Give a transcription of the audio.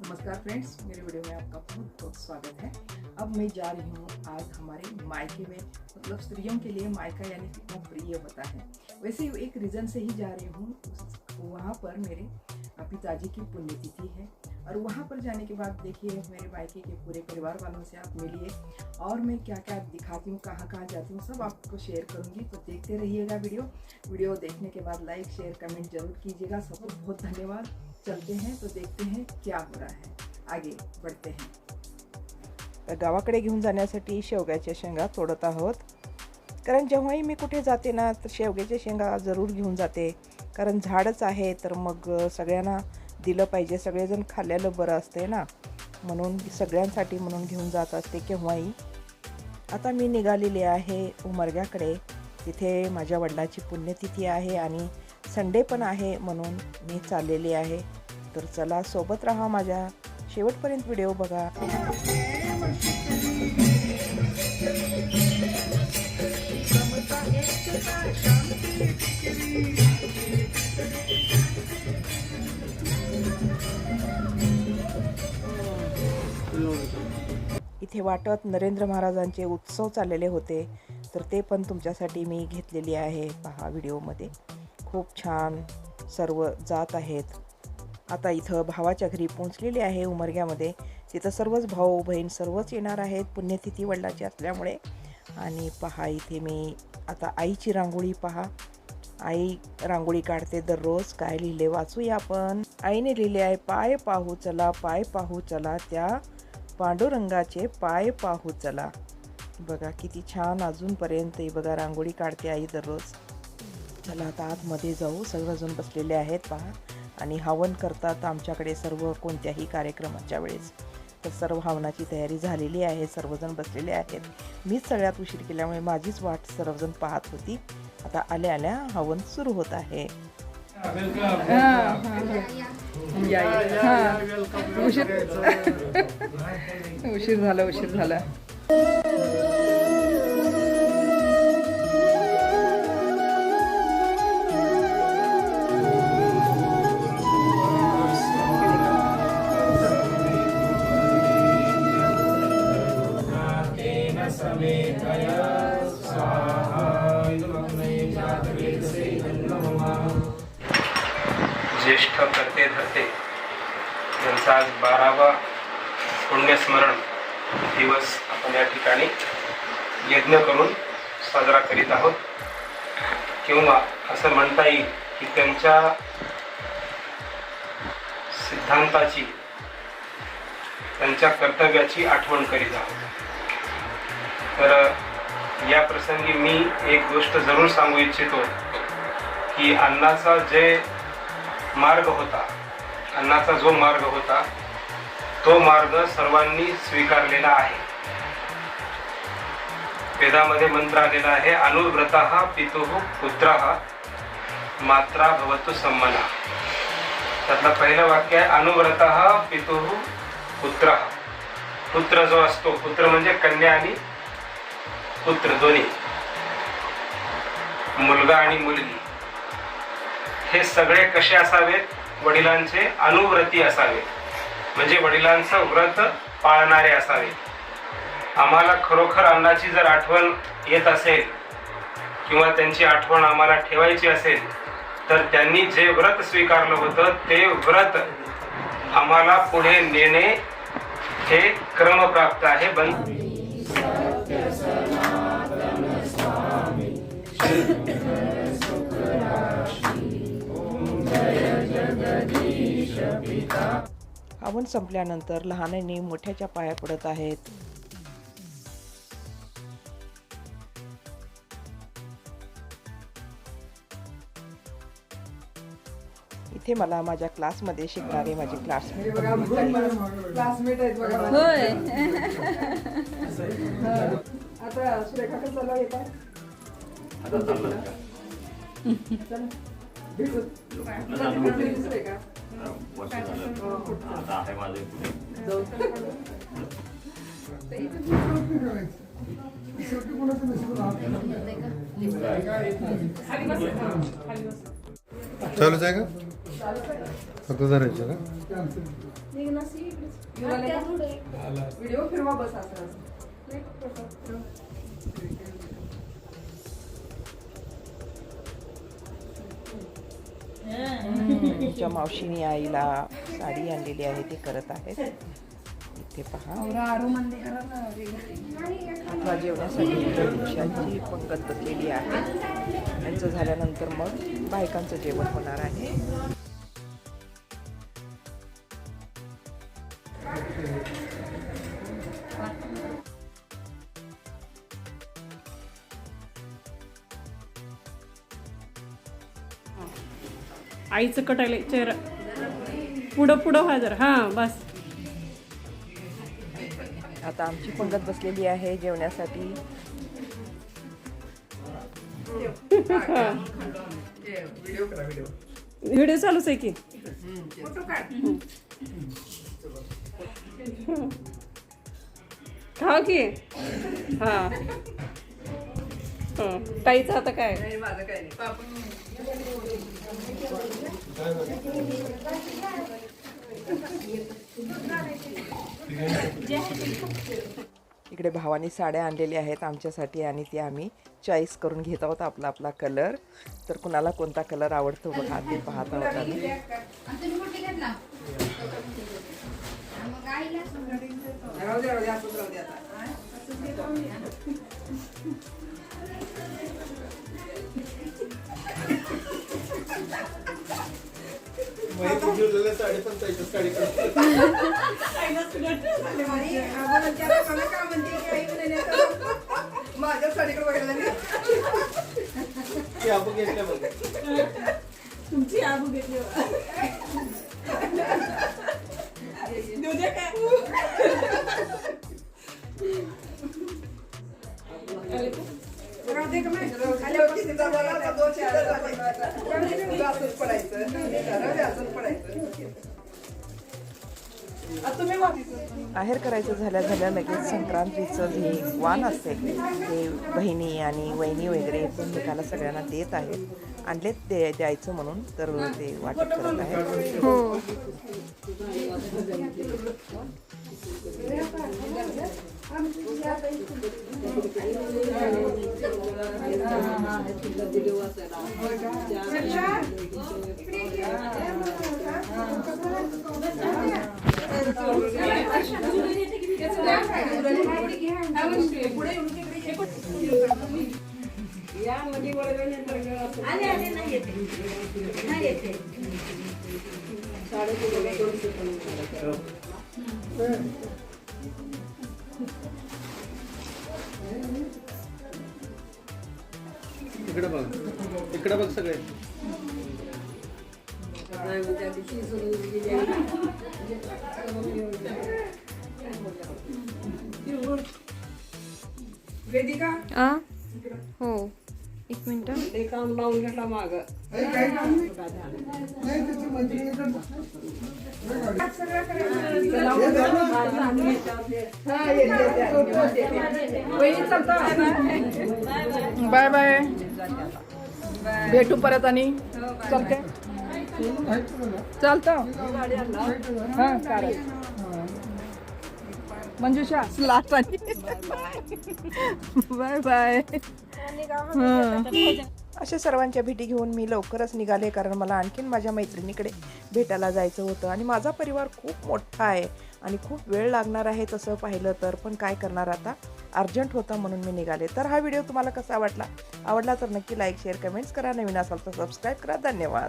नमस्कार फ्रेंड्स, मेरे वीडियो में आपका बहुत बहुत स्वागत है। अब मैं जा रही हूँ आज हमारे मायके में मतलब स्त्रियों के लिए मायका यानी कितना प्रिय होता है। वैसे एक रीज़न से ही जा रही हूँ, वहाँ पर मेरे पिताजी की पुण्यतिथि है। और वहाँ पर जाने के बाद देखिए, मेरे मायके के पूरे परिवार वालों से आप मिलिए। और मैं क्या क्या दिखाती हूँ कहाँ कहाँ जाती हूँ, सब आपको शेयर करूँगी। तो देखते रहिएगा वीडियो। वीडियो देखने के बाद लाइक शेयर कमेंट ज़रूर कीजिएगा। सबको बहुत धन्यवाद। चलते हैं तो देखते हैं क्या हो रहा है। आगे बढ़ते हैं। तर गावाकडे घेऊन जाण्यासाठी शेवग्याच्या शेंगा तोडत आहोत. कारण जेव्हाही मी कुठे जाते ना तर शेवग्याच्या शेंगा जरूर घेऊन जाते. कारण झाडच आहे तर मग सगळ्यांना दिलं पाहिजे. सगळेजण खाल्लेलं बरं असते ना. म्हणून सगळ्यांसाठी म्हणून घेऊन जात असते केव्हाही. आता मी निघालेली आहे उमरग्याकडे. तिथे माझ्या वडिलाची पुण्यतिथी आहे आणि संडे पण आहे म्हणून मी चाललेली आहे. तर चला सोबत राहा माझ्या शेवटपर्यंत व्हिडिओ बघा. इथे वाटत नरेंद्र महाराजांचे उत्सव चाललेले होते तर ते पण तुमच्यासाठी मी घेतलेली आहे पहा व्हिडिओमध्ये. खूप छान सर्व जात आहेत. आता इथं भावाच्या घरी पोहोचलेली आहे उमरग्यामध्ये. तिथं सर्वच भाऊ बहीण सर्वच येणार आहेत. पुण्यतिथी वडिलाची असल्यामुळे. आणि पहा इथे मी आता आईची रांगोळी पहा. आई रांगोळी काढते दररोज. काय लिहिले वाचूया आपण. आईने लिहिले आहे पाय पाहू चला पाय पाहू चला त्या पांडुरंगाचे पाय पाहू चला. बघा किती छान अजूनपर्यंत बघा रांगोळी काढते आई दररोज. चला आता आतमध्ये जाऊ. सर्वजण बसलेले आहेत पहा. आणि हवन करतात आमच्याकडे सर्व कोणत्याही कार्यक्रमाच्या वेळेस. तर सर्व हवनाची तयारी झालेली आहे सर्वजण बसलेले आहेत. मीच सगळ्यात उशीर केल्यामुळे माझीच वाट सर्वजण पाहत होती. आता आल्या आल्या हवन सुरू होत आहे. उशीर उशीर झाला उशीर झाला. ज्येष्ठ कर्ते धरते। यांचा आज बारावा पुण्यस्मरण दिवस आपण या ठिकाणी यज्ञ करून साजरा करीत आहोत. किंवा असं म्हणता येईल की त्यांच्या सिद्धांताची त्यांच्या कर्तव्याची आठवण करीत आहोत. तर या प्रसंगी मी एक गोष्ट जरूर सांगू इच्छितो की अन्नाचा जे मार्ग होता अन्नाचा जो मार्ग होता तो मार्ग सर्वांनी स्वीकारलेला आहे. वेदामध्ये मंत्र आलेला आहे अनुव्रत पितु पुत्र मात्रा भवतु संमना त्यातलं पहिलं वाक्य आहे अनुव्रत पितु पुत्र. पुत्र जो असतो पुत्र म्हणजे कन्या आणि पुत्र दोन्ही मुलगा आणि मुलगी. हे सगळे कसे असावेत? वडिलांचे अनुव्रती असावेत. म्हणजे वडिलांचं व्रत पाळणारे असावेत. आम्हाला खरोखर अन्नाची जर आठवण येत असेल किंवा त्यांची आठवण आम्हाला ठेवायची असेल तर त्यांनी जे व्रत स्वीकारलं होतं ते व्रत आम्हाला पुढे नेणे हे क्रमप्राप्त आहे. बन हवन संपल्यानंतर लहानांनी मोठ्याच्या पाया पडत आहेत इथे मला माझ्या क्लासमध्ये शिकणारे माझे क्लासमेट हे क्लासमेट आहेत बघा माझे. होय हा. आता सुरेखाकडे चला येतात चला. भेटू. चला, तिकडे सुरेखा. आता आहे माझे पुढे जाऊ. चालूच आहे का. फक्त धरायचं का व्हिडिओ फिरवा बस असं तुमच्या मावशीने आईला साडी आणलेली आहे ते करत आहेत. इथे पहा. आता जेवण्यासाठी इतर दिवसांची पंगत बसलेली आहे. त्यांचं झाल्यानंतर मग बायकांचं जेवण होणार आहे. आईचं कटायला चेहरा. पुढं पुढं व्हा जरा. हां बस. आता आमची पंगत बसलेली आहे जेवण्यासाठी. व्हिडिओ चालूच आहे की? खाव की? हं. ताईचं आता काय? नाही माझं काय नाही. पापड इकडे भावानी साड्या आणलेल्या आहेत आमच्यासाठी आणि ते आम्ही चॉईस करून घेत आहोत आपला आपला कलर तर कुणाला कोणता कलर आवडतो बघा ते पाहत आहोत दे असंच राहू दे आता माझ्या साडीकडे बघायला नाही. तुमची आबू घेतली राहू दे का. राहू दे आहेर करायचं झाल्या झाल्या लगेच संक्रांतीचं जे वाण असते ते बहिणी आणि वहिनी वगैरे एकमेकाला सगळ्यांना देत आहेत. आणलेत ते द्यायचं म्हणून तर ते वाटप करत आहेत. इकडे बघ. इकडे बघ सगळे. वेदिका? आ? हो. एक मिनिट ते काम लावून घेतला माग. बाय बाय भेटू परत आणि. चालते चालतं हां चालेल मंजुषा लास्ट आणि बाय बाय. अशा सर्वांच्या भेटी घेऊन मी लवकरच निघाले कारण मला आणखीन माझ्या मैत्रिणीकडे भेटायला जायचं होतं आणि माझा परिवार खूप मोठा आहे आणि खूप वेळ लागणार आहे तसं पाहिलं तर. पण काय करणार आता? अर्जंट होतं म्हणून मी निघाले. तर हा व्हिडिओ तुम्हाला कसा वाटला? आवडला तर नक्की लाईक शेअर कमेंट्स करा. नवीन असाल तर सबस्क्राईब करा. धन्यवाद.